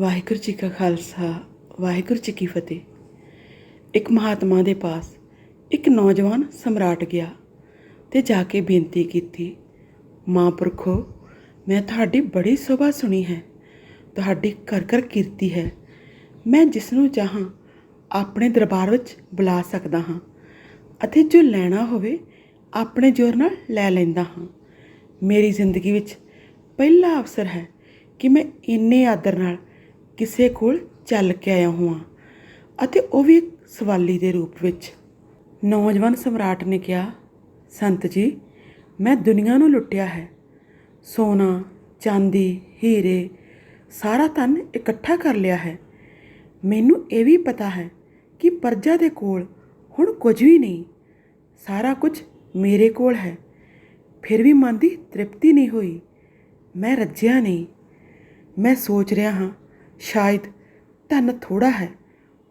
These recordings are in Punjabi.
ਵਾਹਿਗੁਰੂ ਜੀ ਕਾ ਖਾਲਸਾ, ਵਾਹਿਗੁਰੂ ਜੀ ਕੀ ਫਤਿਹ। ਇੱਕ ਮਹਾਤਮਾ ਦੇ ਪਾਸ ਇੱਕ ਨੌਜਵਾਨ ਸਮਰਾਟ ਗਿਆ ਤੇ ਜਾ ਕੇ ਬੇਨਤੀ ਕੀਤੀ ਮਹਾਂਪੁਰਖੋ ਮੈਂ ਤੁਹਾਡੀ ਬੜੀ ਸੋਭਾ ਸੁਣੀ ਹੈ, ਤੁਹਾਡੀ ਘਰ ਘਰ ਕੀਰਤੀ ਹੈ। ਮੈਂ ਜਿਸ ਨੂੰ ਚਾਹਾਂ, ਆਪਣੇ ਦਰਬਾਰ ਵਿੱਚ ਬੁਲਾ ਸਕਦਾ ਹਾਂ ਅਤੇ ਜੋ ਲੈਣਾ ਹੋਵੇ, ਆਪਣੇ ਜ਼ੋਰ ਨਾਲ ਲੈ ਲੈਂਦਾ ਹਾਂ। ਮੇਰੀ ਜ਼ਿੰਦਗੀ ਵਿੱਚ ਪਹਿਲਾ ਅਵਸਰ ਹੈ ਕਿ ਮੈਂ ਇੰਨੇ ਆਦਰ ਨਾਲ ਕਿਸੇ ਕੋਲ ਚੱਲ ਕੇ ਆਇਆ ਹੋਵਾਂ ਅਤੇ ਉਹ ਵੀ ਇੱਕ ਸਵਾਲੀ ਦੇ ਰੂਪ ਵਿੱਚ। ਨੌਜਵਾਨ ਸਮਰਾਟ ਨੇ ਕਿਹਾ, ਸੰਤ ਜੀ, ਮੈਂ ਦੁਨੀਆ ਨੂੰ ਲੁੱਟਿਆ ਹੈ। ਸੋਨਾ, ਚਾਂਦੀ, ਹੀਰੇ, ਸਾਰਾ ਧਨ ਇਕੱਠਾ ਕਰ ਲਿਆ ਹੈ। ਮੈਨੂੰ ਇਹ ਵੀ ਪਤਾ ਹੈ ਕਿ ਪਰਜਾ ਦੇ ਕੋਲ ਹੁਣ ਕੁਝ ਵੀ ਨਹੀਂ। ਸਾਰਾ ਕੁਝ ਮੇਰੇ ਕੋਲ ਹੈ। ਫਿਰ ਵੀ ਮਨ ਦੀ ਤ੍ਰਿਪਤੀ ਨਹੀਂ ਹੋਈ। ਮੈਂ ਰੱਜਿਆ ਨਹੀਂ। ਮੈਂ ਸੋਚ ਰਿਹਾ ਹਾਂ ਸ਼ਾਇਦ ਧਨ ਥੋੜਾ ਹੈ,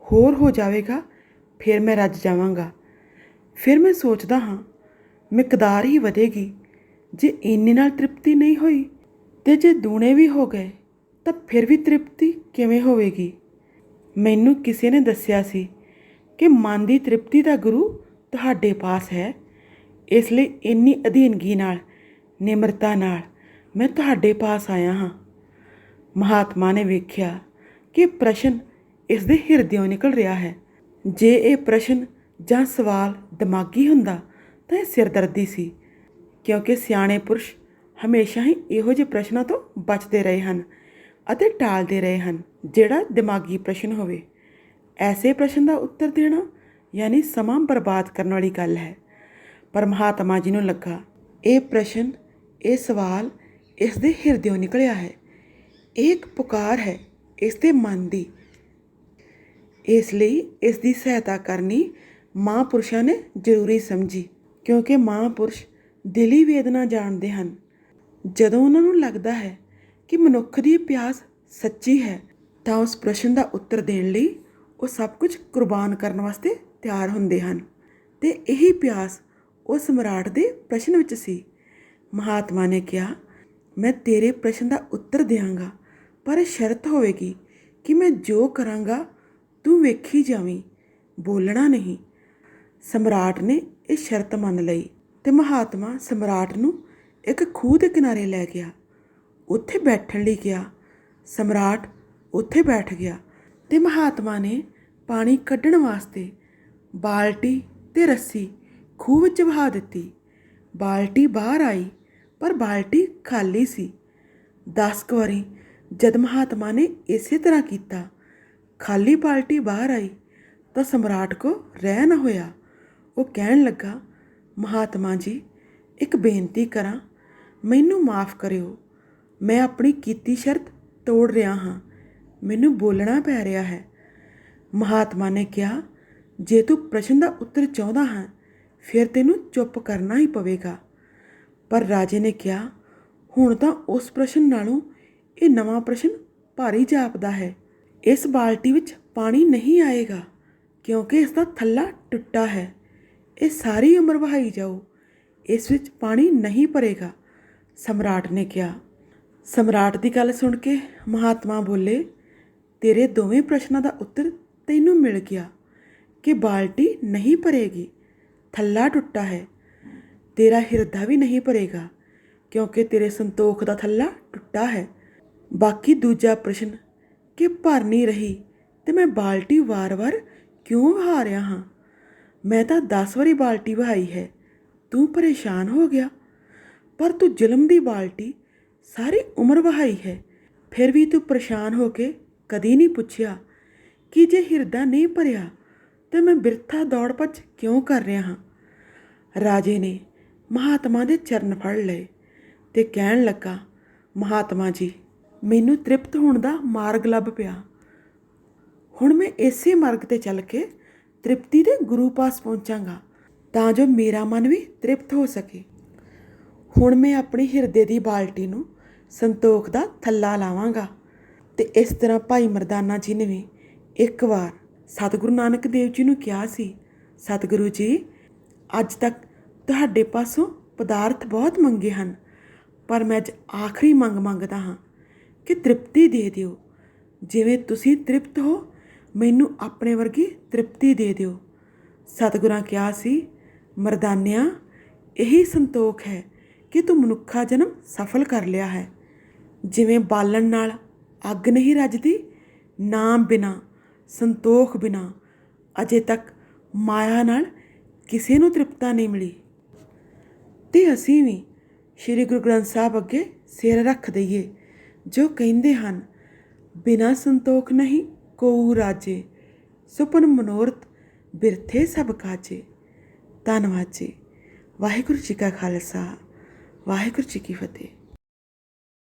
ਹੋਰ ਹੋ ਜਾਵੇਗਾ, ਫਿਰ ਮੈਂ ਰੱਜ ਜਾਵਾਂਗਾ। ਫਿਰ ਮੈਂ ਸੋਚਦਾ ਹਾਂ, ਮਿਕਦਾਰ ਹੀ ਵਧੇਗੀ। ਜੇ ਇੰਨੇ ਨਾਲ ਤ੍ਰਿਪਤੀ ਨਹੀਂ ਹੋਈ ਤੇ ਜੇ ਦੂਣੇ ਵੀ ਹੋ ਗਏ, ਤਾਂ ਫਿਰ ਵੀ ਤ੍ਰਿਪਤੀ ਕਿਵੇਂ ਹੋਵੇਗੀ? ਮੈਨੂੰ ਕਿਸੇ ਨੇ ਦੱਸਿਆ ਸੀ ਕਿ ਮਨ ਦੀ ਤ੍ਰਿਪਤੀ ਦਾ ਗੁਰੂ ਤੁਹਾਡੇ ਪਾਸ ਹੈ। ਇਸ ਲਈ ਇੰਨੀ ਅਧੀਨਗੀ ਨਾਲ, ਨਿਮਰਤਾ ਨਾਲ ਮੈਂ ਤੁਹਾਡੇ ਪਾਸ ਆਇਆ ਹਾਂ। ਮਹਾਤਮਾ ਨੇ ਵੇਖਿਆ ਕਿ ਪ੍ਰਸ਼ਨ ਇਸ ਦੇ ਹਿਰਦਿਓਂ ਨਿਕਲ ਰਿਹਾ ਹੈ। ਜੇ ਇਹ ਪ੍ਰਸ਼ਨ ਜਾਂ ਸਵਾਲ ਦਿਮਾਗੀ ਹੁੰਦਾ ਤਾਂ ਇਹ ਸਿਰਦਰਦੀ ਸੀ, ਕਿਉਂਕਿ ਸਿਆਣੇ ਪੁਰਸ਼ ਹਮੇਸ਼ਾ ਹੀ ਇਹੋ ਜਿਹੇ ਪ੍ਰਸ਼ਨਾਂ ਤੋਂ ਬਚਦੇ ਰਹੇ ਹਨ ਅਤੇ ਟਾਲਦੇ ਰਹੇ ਹਨ, ਜਿਹੜਾ ਦਿਮਾਗੀ ਪ੍ਰਸ਼ਨ ਹੋਵੇ। ਐਸੇ ਪ੍ਰਸ਼ਨ ਦਾ ਉੱਤਰ ਦੇਣਾ ਯਾਨੀ ਸਮਾਂ ਬਰਬਾਦ ਕਰਨ ਵਾਲੀ ਗੱਲ ਹੈ। ਪਰ ਮਹਾਤਮਾ ਜੀ ਨੂੰ ਲੱਗਾ, ਇਹ ਪ੍ਰਸ਼ਨ, ਇਹ ਸਵਾਲ ਇਸ ਦੇ ਹਿਰਦਿਓਂ ਨਿਕਲਿਆ ਹੈ। ਇਹ ਇੱਕ ਪੁਕਾਰ ਹੈ ਇਸ ਦੇ ਮਨ ਦੀ। ਇਸ ਲਈ ਇਸ ਦੀ ਸਹਾਇਤਾ ਕਰਨੀ ਮਹਾਂਪੁਰਸ਼ਾਂ ਨੇ ਜ਼ਰੂਰੀ ਸਮਝੀ, ਕਿਉਂਕਿ ਮਹਾਂਪੁਰਸ਼ ਦਿਲੀ ਵੇਦਨਾ ਜਾਣਦੇ ਹਨ। ਜਦੋਂ ਉਹਨਾਂ ਨੂੰ ਲੱਗਦਾ ਹੈ ਕਿ ਮਨੁੱਖ ਦੀ ਪਿਆਸ ਸੱਚੀ ਹੈ, ਤਾਂ ਉਸ ਪ੍ਰਸ਼ਨ ਦਾ ਉੱਤਰ ਦੇਣ ਲਈ ਉਹ ਸਭ ਕੁਝ ਕੁਰਬਾਨ ਕਰਨ ਵਾਸਤੇ ਤਿਆਰ ਹੁੰਦੇ ਹਨ। ਤੇ ਇਹੀ ਪਿਆਸ ਉਹ ਸਮਰਾਟ ਦੇ ਪ੍ਰਸ਼ਨ ਵਿੱਚ ਸੀ। ਮਹਾਤਮਾ ਨੇ ਕਿਹਾ, ਮੈਂ ਤੇਰੇ ਪ੍ਰਸ਼ਨ ਦਾ ਉੱਤਰ ਦੇਵਾਂਗਾ ਪਰ ਸ਼ਰਤ ਹੋਵੇਗੀ ਕਿ ਮੈਂ ਜੋ ਕਰਾਂਗਾ, ਤੂੰ ਵੇਖੀ ਜਾਵੀਂ, ਬੋਲਣਾ ਨਹੀਂ। ਸਮਰਾਟ ਨੇ ਇਹ ਸ਼ਰਤ ਮੰਨ ਲਈ ਤੇ ਮਹਾਤਮਾ ਸਮਰਾਟ ਨੂੰ ਇੱਕ ਖੂਹ ਦੇ ਕਿਨਾਰੇ ਲੈ ਗਿਆ। ਉੱਥੇ ਬੈਠਣ ਲਈ ਗਿਆ ਸਮਰਾਟ ਉੱਥੇ ਬੈਠ ਗਿਆ ਤੇ ਮਹਾਤਮਾ ਨੇ ਪਾਣੀ ਕੱਢਣ ਵਾਸਤੇ ਬਾਲਟੀ ਤੇ ਰੱਸੀ ਖੂਹ ਵਿੱਚ ਵਹਾ ਦਿੱਤੀ। ਬਾਲਟੀ ਬਾਹਰ ਆਈ, ਪਰ ਬਾਲਟੀ ਖਾਲੀ ਸੀ। 10 ਕੁ ਵਾਰੀ ਜਦ ਮਹਾਤਮਾ ਨੇ ਇਸੇ ਤਰ੍ਹਾਂ ਕੀਤਾ, ਖਾਲੀ ਬਾਲਟੀ ਬਾਹਰ ਆਈ ਤਾਂ ਸਮਰਾਟ ਕੋ ਰਹਿ ਨਾ ਹੋਇਆ। ਉਹ ਕਹਿਣ ਲੱਗਾ, ਮਹਾਤਮਾ ਜੀ, ਇੱਕ ਬੇਨਤੀ ਕਰਾਂ, ਮੈਨੂੰ ਮਾਫ ਕਰਿਓ। ਮੈਂ ਆਪਣੀ ਕੀਤੀ ਸ਼ਰਤ ਤੋੜ ਰਿਹਾ ਹਾਂ। ਮੈਨੂੰ ਬੋਲਣਾ ਪੈ ਰਿਹਾ ਹੈ। ਮਹਾਤਮਾ ਨੇ ਕਿਹਾ, ਜੇ ਤੂੰ ਪ੍ਰਸ਼ਨ ਦਾ ਉੱਤਰ ਚਾਹੁੰਦਾ ਹੈ, ਫਿਰ ਤੈਨੂੰ ਚੁੱਪ ਕਰਨਾ ਹੀ ਪਵੇਗਾ। ਪਰ ਰਾਜੇ ਨੇ ਕਿਹਾ, ਹੁਣ ਤਾਂ ਉਸ ਪ੍ਰਸ਼ਨ ਨਾਲੋਂ ਇਹ ਨਵਾਂ ਪ੍ਰਸ਼ਨ ਭਾਰੀ ਜਾਪਦਾ ਹੈ। ਇਸ ਬਾਲਟੀ ਵਿੱਚ ਪਾਣੀ ਨਹੀਂ ਆਏਗਾ, ਕਿਉਂਕਿ ਇਸ ਦਾ ਥੱਲਾ ਟੁੱਟਾ ਹੈ। ਇਹ ਸਾਰੀ ਉਮਰ ਵਹਾਈ ਜਾਓ ਇਸ ਵਿੱਚ ਪਾਣੀ ਨਹੀਂ ਭਰੇਗਾ, ਸਮਰਾਟ ਨੇ ਕਿਹਾ। ਸਮਰਾਟ ਦੀ ਗੱਲ ਸੁਣ ਕੇ ਮਹਾਤਮਾ ਬੋਲੇ, ਤੇਰੇ ਦੋਵੇਂ ਪ੍ਰਸ਼ਨਾਂ ਦਾ ਉੱਤਰ ਤੈਨੂੰ ਮਿਲ ਗਿਆ ਕਿ ਬਾਲਟੀ ਨਹੀਂ ਭਰੇਗੀ, ਥੱਲਾ ਟੁੱਟਾ ਹੈ। ਤੇਰਾ ਹਿਰਦਾ ਵੀ ਨਹੀਂ ਭਰੇਗਾ, ਕਿਉਂਕਿ ਤੇਰੇ ਸੰਤੋਖ ਦਾ ਥੱਲਾ ਟੁੱਟਾ ਹੈ। ਬਾਕੀ ਦੂਜਾ ਪ੍ਰਸ਼ਨ ਕਿ ਭਰ ਨਹੀਂ ਰਹੀ ਤੇ ਮੈਂ ਬਾਲਟੀ ਵਾਰ-ਵਾਰ ਕਿਉਂ ਵਹਾ ਰਿਹਾ ਹਾਂ? ਮੈਂ ਤਾਂ 10 ਵਾਰੀ ਬਾਲਟੀ ਵਹਾਈ ਹੈ। ਤੂੰ ਪਰੇਸ਼ਾਨ ਹੋ ਗਿਆ। ਪਰ ਤੂੰ ਜ਼ੁਲਮ ਦੀ ਬਾਲਟੀ ਸਾਰੀ ਉਮਰ ਵਹਾਈ ਹੈ। ਫਿਰ ਵੀ ਤੂੰ ਪਰੇਸ਼ਾਨ ਹੋ ਕੇ ਕਦੀ ਨਹੀਂ ਪੁੱਛਿਆ ਕਿ ਜੇ ਹਿਰਦਾ ਨਹੀਂ ਭਰਿਆ ਤੇ ਮੈਂ ਬਿਰਥਾ ਦੌੜ ਭੱਜ ਕਿਉਂ ਕਰ ਰਿਹਾ ਹਾਂ? ਰਾਜੇ ਨੇ ਮਹਾਤਮਾ ਦੇ ਚਰਨ ਫੜ ਲਏ ਤੇ ਕਹਿਣ ਲੱਗਾ, ਮਹਾਤਮਾ ਜੀ ਮੈਨੂੰ ਤ੍ਰਿਪਤ ਹੋਣ ਦਾ ਮਾਰਗ ਲੱਭ ਪਿਆ। ਹੁਣ ਮੈਂ ਇਸੇ ਮਾਰਗ ਤੇ ਚੱਲ ਕੇ ਤ੍ਰਿਪਤੀ ਦੇ ਗੁਰੂ ਪਾਸ ਪਹੁੰਚਾਂਗਾ, ਤਾਂ ਜੋ ਮੇਰਾ ਮਨ ਵੀ ਤ੍ਰਿਪਤ ਹੋ ਸਕੇ। ਹੁਣ ਮੈਂ ਆਪਣੀ ਹਿਰਦੇ ਦੀ ਬਾਲਟੀ ਨੂੰ ਸੰਤੋਖ ਦਾ ਥੱਲਾ ਲਾਵਾਂਗਾ ਤੇ ਇਸ ਤਰ੍ਹਾਂ ਭਾਈ ਮਰਦਾਨਾ ਜੀ ਨੇ ਵੀ ਇੱਕ ਵਾਰ ਸਤਿਗੁਰੂ ਨਾਨਕ ਦੇਵ ਜੀ ਨੂੰ ਕਿਹਾ ਸੀ, ਸਤਿਗੁਰੂ ਜੀ, ਅੱਜ ਤੱਕ ਤੁਹਾਡੇ ਪਾਸੋਂ ਪਦਾਰਥ ਬਹੁਤ ਮੰਗੇ ਹਨ, ਪਰ ਮੈਂ ਅੱਜ ਆਖਰੀ ਮੰਗ ਮੰਗਦਾ ਹਾਂ ਕਿ ਤ੍ਰਿਪਤੀ ਦੇ ਦਿਓ। ਜਿਵੇਂ ਤੁਸੀਂ ਤ੍ਰਿਪਤ ਹੋ, ਮੈਨੂੰ ਆਪਣੇ ਵਰਗੀ ਤ੍ਰਿਪਤੀ ਦੇ ਦਿਓ। ਸਤਿਗੁਰਾਂ ਕਿਹਾ ਸੀ, ਮਰਦਾਨਿਆਂ, ਇਹੀ ਸੰਤੋਖ ਹੈ ਕਿ ਤੂੰ ਮਨੁੱਖਾ ਜਨਮ ਸਫਲ ਕਰ ਲਿਆ ਹੈ। ਜਿਵੇਂ ਬਾਲਣ ਨਾਲ ਅੱਗ ਨਹੀਂ ਰੱਜਦੀ, ਨਾਮ ਬਿਨਾ, ਸੰਤੋਖ ਬਿਨਾ, ਅਜੇ ਤੱਕ ਮਾਇਆ ਨਾਲ ਕਿਸੇ ਨੂੰ ਤ੍ਰਿਪਤਾ ਨਹੀਂ ਮਿਲੀ। ਤੇ ਅਸੀਂ ਵੀ ਸ੍ਰੀ ਗੁਰੂ ਗ੍ਰੰਥ ਸਾਹਿਬ ਅੱਗੇ ਸਿਰ ਰੱਖ ਦਈਏ। ਜੋ ਕਹਿੰਦੇ ਹਨ, ਬਿਨਾ ਸੰਤੋਖ ਨਹੀਂ ਕੋਊ ਰਾਜੇ, ਸੁਪਨ ਮਨੋਰਥ ਬਿਰਥੇ ਸਭ ਕਾਜੇ। ਧੰਨਵਾਦ ਜੀ। ਵਾਹਿਗੁਰੂ ਜੀ ਕਾ ਖਾਲਸਾ, ਵਾਹਿਗੁਰੂ ਜੀ ਕੀ ਫਤਿਹ।